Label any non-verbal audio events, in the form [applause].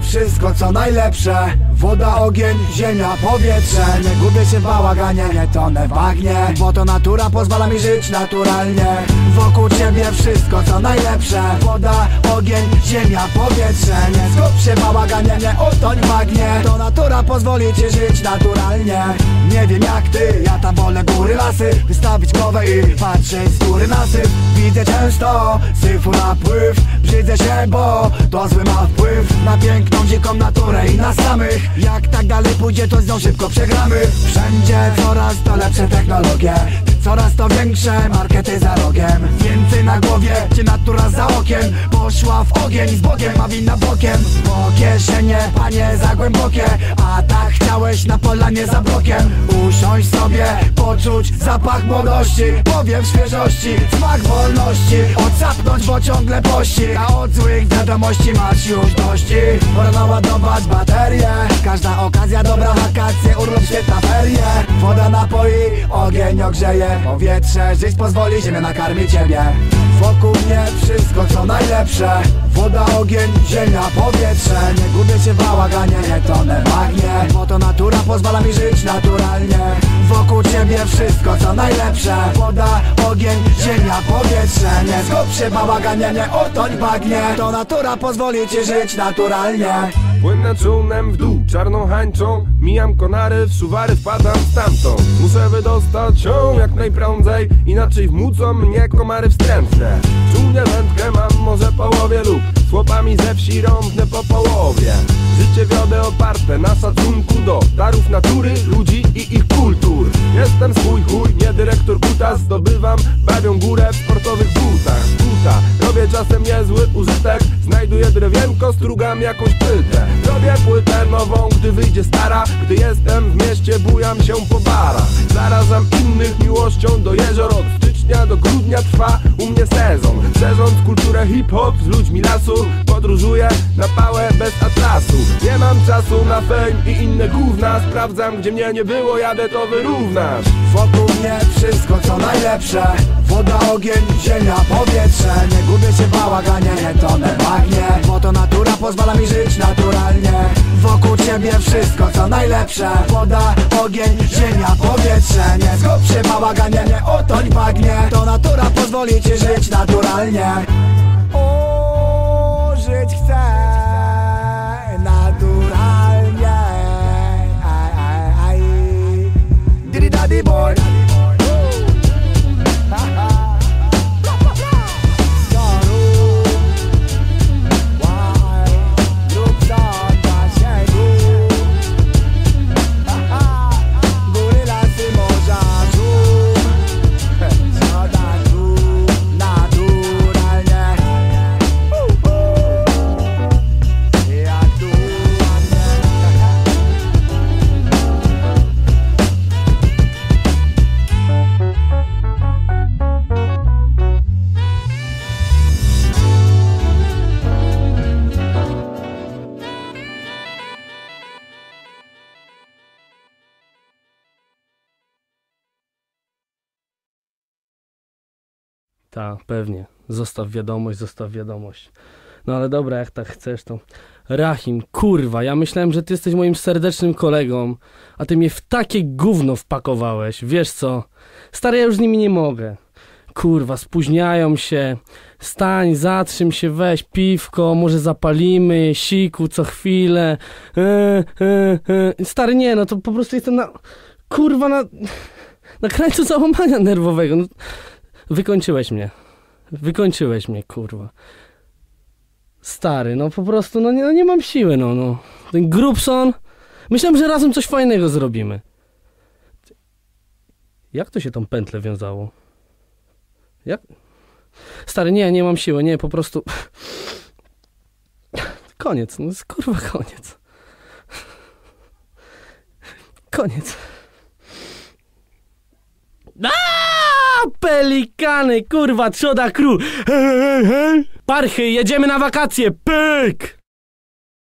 wszystko co najlepsze. Woda, ogień, ziemia, powietrze. Nie gubię się w bałaganie, nie tonę w bagnie. Bo to natura pozwala mi żyć naturalnie. Wokół ciebie wszystko co najlepsze. Woda, ogień, ziemia, powietrze. Nie skup się bałaganie, nie utoń bagnie. To natura pozwoli ci żyć naturalnie. Nie wiem jak ty, ja tam wolę góry, lasy. Wystawić głowę i patrzeć z góry na syf. Widzę często syfu napływ Brzydzę się, bo to zły ma wpływ Na piękną, dziką naturę i na samych. Jak tak dalej pójdzie, to z nią szybko przegramy. Wszędzie coraz to lepsze technologie Coraz to większe. Markety za rogiem Więcej na głowie, czy natura za okiem. Poszła w ogień z Bogiem, a wina bokiem. Bo kieszenie, panie, za głębokie A tak chciałeś na polanie za blokiem. Usiąść sobie, poczuć zapach młodości. Powiew świeżości, smak wolności. Odsapnąć, bo ciągle pości. A od złych wiadomości masz już dości. Pora naładować baterie. Każda okazja dobra, wakacje, urlop, świetna ferie. Woda napoi, ogień ogrzeje Powietrze, żyć pozwoli, ziemia nakarmi ciebie Wokół mnie wszystko co najlepsze. Woda, ogień, ziemia, powietrze. Nie gubię się w bałaganie, nie tonę bagnie Bo to natura pozwala mi żyć naturalnie. Wokół ciebie wszystko co najlepsze. Woda, ogień, ziemia, powietrze. Nie zgub się bałaganie, nie utoń w bagnie. To natura pozwoli ci żyć naturalnie. Płynę czółnem w dół, czarną hańczą. Mijam konary, w suwary wpadam stamtąd Muszę wydostać się jak najprędzej Inaczej wmucą mnie komary wstrętne Czółnie wędkę mam może połowie lub. Z chłopami ze wsi rąbnę po połowie. Życie wiodę oparte na szacunku do Darów natury, ludzi i ich kultur. Jestem swój chuj, nie dyrektor buta. Zdobywam bawią górę w sportowych butach. Buta, robię czasem niezły użytek. Znajduję drewienko, strugam jakąś płytę. Robię płytę nową, gdy wyjdzie stara. Gdy jestem w mieście, bujam się po barach. Zarażam innych miłością do jezior Od do grudnia trwa u mnie sezon. Szerząc kulturę hip-hop z ludźmi lasu Podróżuję na pałę bez atlasu. Nie mam czasu na fame i inne gówna. Sprawdzam, gdzie mnie nie było, jadę to wyrównać Wokół mnie wszystko co najlepsze. Woda, ogień, ziemia, powietrze. Nie gubię się w bałaganie, nie tonę w bagnie. Bo to natura pozwala mi żyć naturalnie. Wokół ciebie wszystko co najlepsze. Woda, ogień, ziemia, powietrze Nie zgub się nie utoń w bagnie. To natura pozwoli ci żyć naturalnie. O, żyć Tak, pewnie. Zostaw wiadomość, zostaw wiadomość. No ale dobra, jak tak chcesz, to... Rahim, kurwa, ja myślałem, że ty jesteś moim serdecznym kolegą, a ty mnie w takie gówno wpakowałeś. Wiesz co? Stary, ja już z nimi nie mogę. Kurwa, spóźniają się. Stań, zatrzym się, weź piwko, może zapalimy, siku co chwilę. E, e, e. Stary, nie, no to po prostu jestem na... Kurwa, na... Na krańcu załamania nerwowego. No, Wykończyłeś mnie. Wykończyłeś mnie, kurwa. Stary, no po prostu, no nie, no nie mam siły, no, no. Ten Grubson. Myślałem, że razem coś fajnego zrobimy. Jak to się tą pętlę wiązało? Jak? Stary, nie, nie mam siły, nie, po prostu... [laughs] Koniec, no kurwa koniec. Koniec. Pelikany, kurwa, trzoda kru. Parchy, jedziemy na wakacje, pyk!